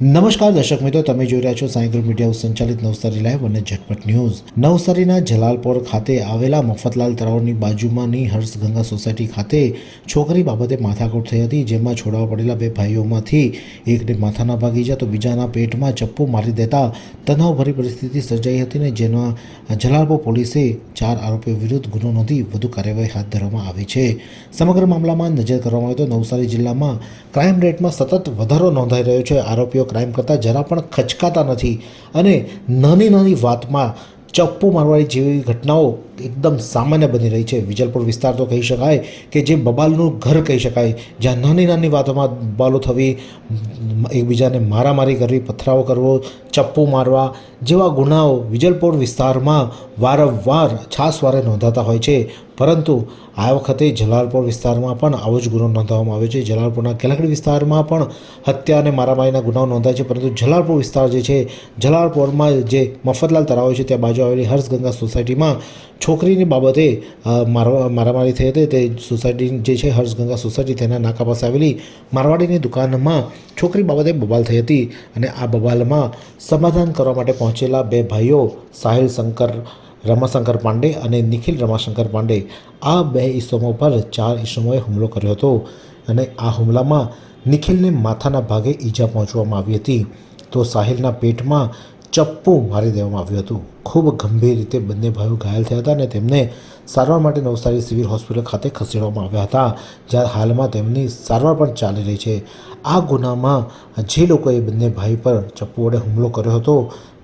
નમસ્કાર દર્શક મિત્રો, તમે જોઈ રહ્યા છો સાંઈ ગ્રુપ મીડિયા સંચાલિત નવસારી લાઈવ અને ઝટપટ ન્યૂઝ. નવસારીના જલાલપોર ખાતે આવેલા મફતલાલ તળાવની બાજુમાંની હર્ષગંગા સોસાયટી ખાતે છોકરી બાબતે માથાકૂટ થઈ હતી, જેમાં છોડાવા પડેલા બે ભાઈઓમાંથી એકને માથાના ભાગી ઈજા તો બીજાના પેટમાં ચપ્પુ મારી દેતા તણાવભરી પરિસ્થિતિ સર્જાઈ હતી ને જેના જલાલપોર પોલીસે ચાર આરોપીઓ વિરુદ્ધ ગુનો નોંધી વધુ કાર્યવાહી હાથ ધરવામાં આવી છે. સમગ્ર મામલામાં નજર કરવામાં આવે તો નવસારી જિલ્લામાં ક્રાઇમ રેટમાં સતત વધારો નોંધાઈ રહ્યો છે. આરોપીઓ ક્રાઇમ કરતાં જરા પણ ખચકાતા નથી. અને નાની નાની વાતમાં ચપ્પુ મારવાની જેવી ઘટનાઓ એકદમ સામાન્ય બની રહી છે. વિજલપુર વિસ્તાર તો કહી શકાય કે જે બબાલનું ઘર કહી શકાય, જ્યાં નાની નાની વાતોમાં બબાલો થવી, એકબીજાને મારામારી કરવી, પથરાવો કરવો, ચપ્પુ મારવા જેવા ગુનાઓ વિજલપુર વિસ્તારમાં વારંવાર છાસવારે નોંધાતા હોય છે. પરંતુ આ વખતે જલાલપોર વિસ્તારમાં પણ આવો જ ગુનો નોંધવામાં આવ્યો છે. જલાલપોરના કેલકડી વિસ્તારમાં પણ હત્યા અને મારામારીના ગુનાઓ નોંધાય છે, પરંતુ જલાલપોર વિસ્તાર જે છે, જલાલપોરમાં જે મફતલાલ તળાવ છે, ત્યાં બાજુ આવેલી હર્ષગંગા સોસાયટીમાં છોકરીની બાબતે મારવા, મારામારી થઈ હતી. તે સોસાયટી જે છે, હર્ષગંગા સોસાયટી, તેના નાકા પાસે આવેલી મારવાડીની દુકાનમાં છોકરી બાબતે બબાલ થઈ હતી અને આ બબાલમાં સમાધાન કરવા માટે પહોંચેલા બે ભાઈઓ સાહિલ શંકર રમાશંકર પાંડે અને નિખિલ રમાશંકર પાંડે આ બે ઈસમો પર ચાર ઈસમોએ હુમલો કર્યો હતો. અને આ હુમલામાં નિખિલને માથાના ભાગે ઈજા પહોંચવામાં આવી હતી. તો સાહિલના પેટમાં ચપ્પુ મારી દેવામાં આવ્યું હતું. ખૂબ ગંભીર રીતે બંને ભાઈઓ ઘાયલ થયા હતા અને તેમને સારવાર માટે નવસારી સિવિલ હોસ્પિટલ ખાતે ખસેડવામાં આવ્યા હતા, જ્યાં હાલમાં તેમની સારવાર પણ ચાલી રહી છે. આ ગુનામાં જે લોકોએ બંને ભાઈ પર ચપ્પુ વડે હુમલો કર્યો હતો,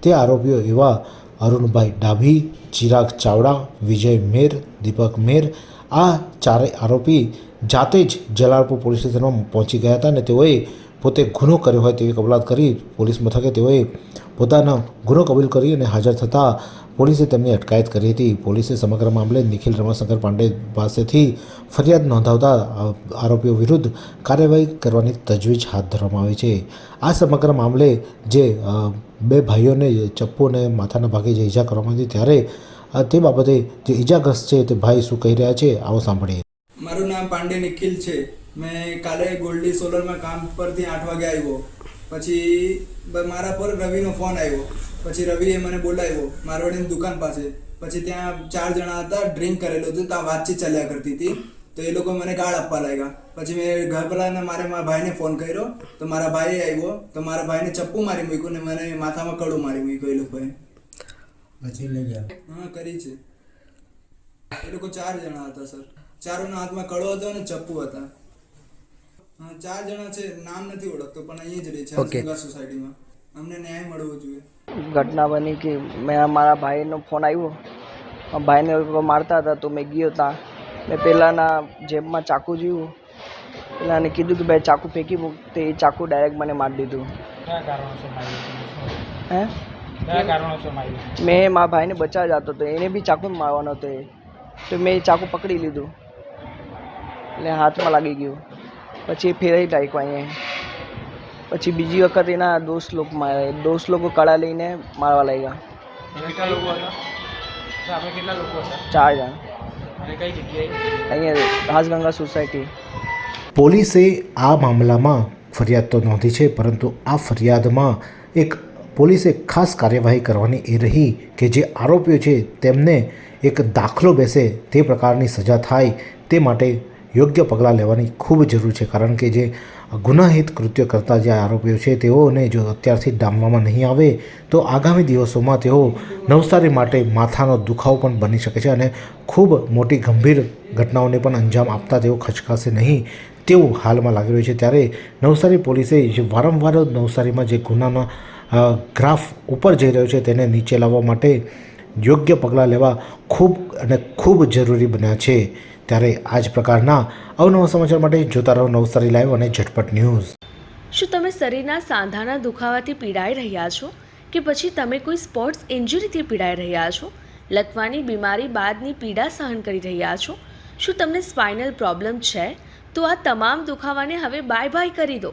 તે આરોપીઓ એવા અરુણભાઈ ડાભી, ચિરાગ ચાવડા, વિજય મેર, દીપક મેર, આ ચારેય આરોપી જાતે જ જલાલપુર પોલીસ સ્ટેશનમાં પહોંચી ગયા હતા અને તેઓએ પોતે ગુનો કર્યો હોય તેવી કબૂલાત કરી પોલીસ મથકે તેઓએ પોતાનો ગુનો કબૂલ કરી અને હાજર થતાં પોલીસે તેમની અટકાયત કરી હતી. પોલીસે સમગ્ર મામલે નિખિલ રમાશંકર પાંડે પાસેથી ફરિયાદ નોંધાવતા આરોપીઓ વિરુદ્ધ કાર્યવાહી કરવાની તજવીજ હાથ ધરવામાં આવી છે. આ સમગ્ર મામલે જે બે ભાઈઓને, ચપ્પુ માથાના ભાગે જે ઈજા કરવામાં આવી ત્યારે તે બાબતે જે ઈજાગ્રસ્ત છે તે ભાઈ શું કહી રહ્યા છે, આવો સાંભળીએ. મારું નામ પાંડે નિખિલ છે. મેં કાલે ગોલ્ડી સોલરમાં કામ પરથી આઠ વાગે આવ્યો. પછી મારા પર રવિનો ફોન આવ્યો. પછી રવિએ મને બોલાવ્યો, મારવાડીની દુકાન પાસે. પછી ત્યાં ચાર જણા હતા, ડ્રિંક કરેલું હતું, ત્યાં વાતચીત ચાલ્યા કરતી હતી. તો એ લોકો મને ગાળ આપવા લાગ્યા. પછી મેં ઘર પર મારે મારા ભાઈને ફોન કર્યો. તો મારા ભાઈ આવ્યો. તો મારા ભાઈને ચપ્પુ મારી મૂક્યું ને મને માથામાં કડું મારી મૂક્યું એ લોકોએ. પછી લઈ ગયા. હા કરી છે. એ લોકો ચાર જણા હતા સર ચારોના હાથમાં કડો હતો અને ચપ્પુ હતા. હા ચાર જણા છે. નામ નથી ઓળખતો પણ અહીંયા જ રહે છે સોસાયટીમાં. અમને ન્યાય મળવો જોઈએ. ઘટના બની કે મેં મારા ભાઈનો ફોન આવ્યો ભાઈને મારતા હતા તો મેં ગયો ત્યાં મેં પહેલાંના જેબમાં ચાકુ જોયું. પેલાને કીધું કે ભાઈ ચાકુ ફેંકી મૂક. તે એ ચાકુ ડાયરેક્ટ મને મારી દીધું. હે? મેં મારા ભાઈને બચાવવા જતો હતો. એને બી ચાકુ મારવાનો હતો એ. તો મેં એ ચાકુ પકડી લીધું. એટલે હાથમાં લાગી ગયું. પછી એ ફેરવી નાખ્યો અહીંયા. પછી બીજી વખત એના દોસ્ત લોકો મારે દોસ્ત લોકો કળા લઈને મારવા લાગ્યા. ચાર જણ. અહીંયા હાસગંગા સોસાયટી. પોલીસે આ મામલામાં ફરિયાદ તો નોંધી છે પરંતુ આ ફરિયાદમાં એક પોલીસે ખાસ કાર્યવાહી કરવાની એ રહી કે જે આરોપીઓ છે તેમને એક દાખલો બેસે તે પ્રકારની સજા થાય તે માટે યોગ્ય પગલાં લેવાની ખૂબ જરૂર છે. કારણ કે જે ગુનાહિત કૃત્ય કરતા જે આરોપીઓ છે, તેઓને જો અત્યારથી ડામવામાં નહીં આવે, તો આગામી દિવસોમાં તેઓ નવસારી માટે માથાનો દુખાવો પણ બની શકે છે અને ખૂબ મોટી ગંભીર ઘટનાઓને પણ અંજામ આપતા તેઓ ખચકાશે નહીં તેવું હાલમાં લાગી રહ્યું છે. ત્યારે નવસારી પોલીસે જે વારંવાર નવસારીમાં જે ગુનાના ગ્રાફ ઉપર જઈ રહ્યો છે, તેને નીચે લાવવા માટે યોગ્ય પગલાં લેવા ખૂબ અને ખૂબ જરૂરી બન્યા છે. ત્યારે આ જ પ્રકારના અવનવા સમાચાર માટે જોતા રહો નવસારી લાઈવ અને ઝટપટ ન્યૂઝ. શું તમે શરીરના સાંધાના દુખાવાથી પીડાઈ રહ્યા છો? કે પછી તમે કોઈ સ્પોર્ટ્સ ઇન્જરીથી પીડાઈ રહ્યા છો? લકવાની બીમારી બાદની પીડા સહન કરી રહ્યા છો? શું તમને સ્પાઇનલ પ્રોબ્લેમ છે? તો આ તમામ દુખાવાને હવે બાય બાય કરી દો.